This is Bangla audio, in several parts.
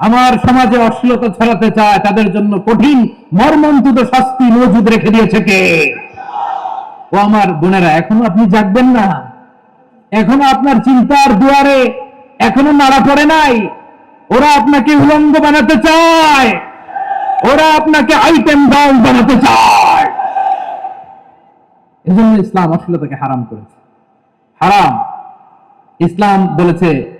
আমার সমাজে অশ্লীলতা ছড়াতে চায়, তাদের জন্য কঠিন মর্মন্তুদ শাস্তি মজুদ রেখে দিয়েছে কে? ও আমার বোনেরা, এখনও আপনি জাগবেন না। এখনও আপনার চিন্তার দুয়ারে এখনও নাড়া পড়ে নাই। ওরা আপনাকে উলঙ্গ বানাতে চায়। ওরা আপনাকে আইটেম দল বানাতে চায়। এজন্য ইসলাম অশ্লীলতাকে হারাম করেছে। হারাম। ইসলাম বলেছে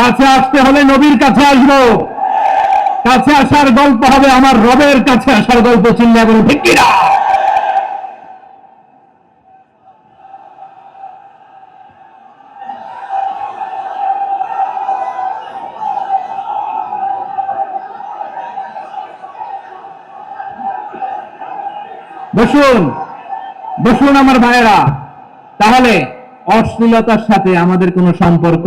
কাছে আসতে হলে নবীর কাছে আসব। কাছে আসার গল্প হবে আমার রবের কাছে আসার গল্প চিল্লা বলে ঠিক কিনা? বসুন বসুন আমার ভাইয়েরা। তাহলে অশ্লীলতার সাথে আমাদের কোনো সম্পর্ক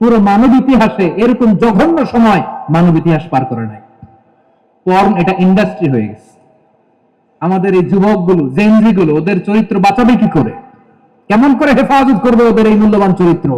পুরো মানব ইতিহাসে এরকম জঘন্য সময় মানব ইতিহাস পার করে নাই। পর্ন এটা ইন্ডাস্ট্রি হয়ে গেছে। আমাদের এই যুবকগুলো জেনজিগুলো ওদের চরিত্র বাঁচাবে কি করে? কেমন করে হেফাজত করবে ওদের এই মূল্যবান চরিত্র?